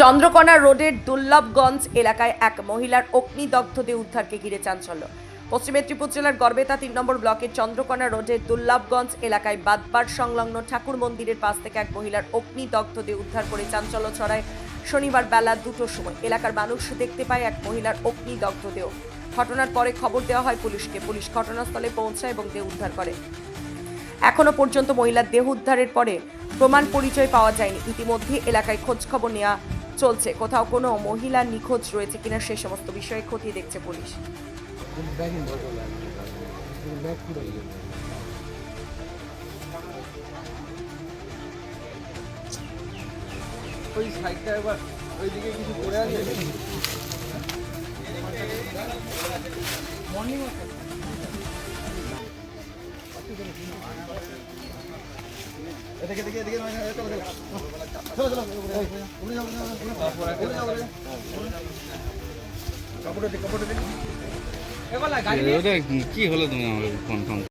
চন্দ্রকোনা রোডের দুর্লভগঞ্জ এলাকায় এক মহিলার অগ্নিদগ্ধ দেহ উদ্ধারকে ঘিরে চাঞ্চল্য। পশ্চিম মেদিনীপুর জেলার গড়বেতা তিন নম্বর ব্লকের চন্দ্রকোনা রোডের দুর্লভগঞ্জ এলাকায় বাদবার সংলগ্ন ঠাকুর মন্দিরের পাশ থেকে এক মহিলার অগ্নিদগ্ধ দেহ উদ্ধার করে চাঞ্চল্য ছড়ায় শনিবার বেলা দুটোর সময়। এলাকার মানুষ দেখতে পায় এক মহিলার অগ্নিদগ্ধ দেহ ঘটনার পরে খবর দেওয়া হয় পুলিশকে। পুলিশ ঘটনাস্থলে পৌঁছায় এবং দেহ উদ্ধার করে। এখনও পর্যন্ত মহিলার দেহ উদ্ধারের পরে প্রমাণ পরিচয় পাওয়া যায়নি। ইতিমধ্যে এলাকায় খোঁজখবর নেওয়া চলছে কোথাও কোনো মহিলা নিখোঁজ রয়েছে কিনা সে সমস্ত বিষয়ে খতিয়ে দেখছে পুলিশ ওই সাইডটা এবার ওইদিকে কিছু এদিকে এদিকে এদিকে কি হলো তুমি আমাকে? Phone phone.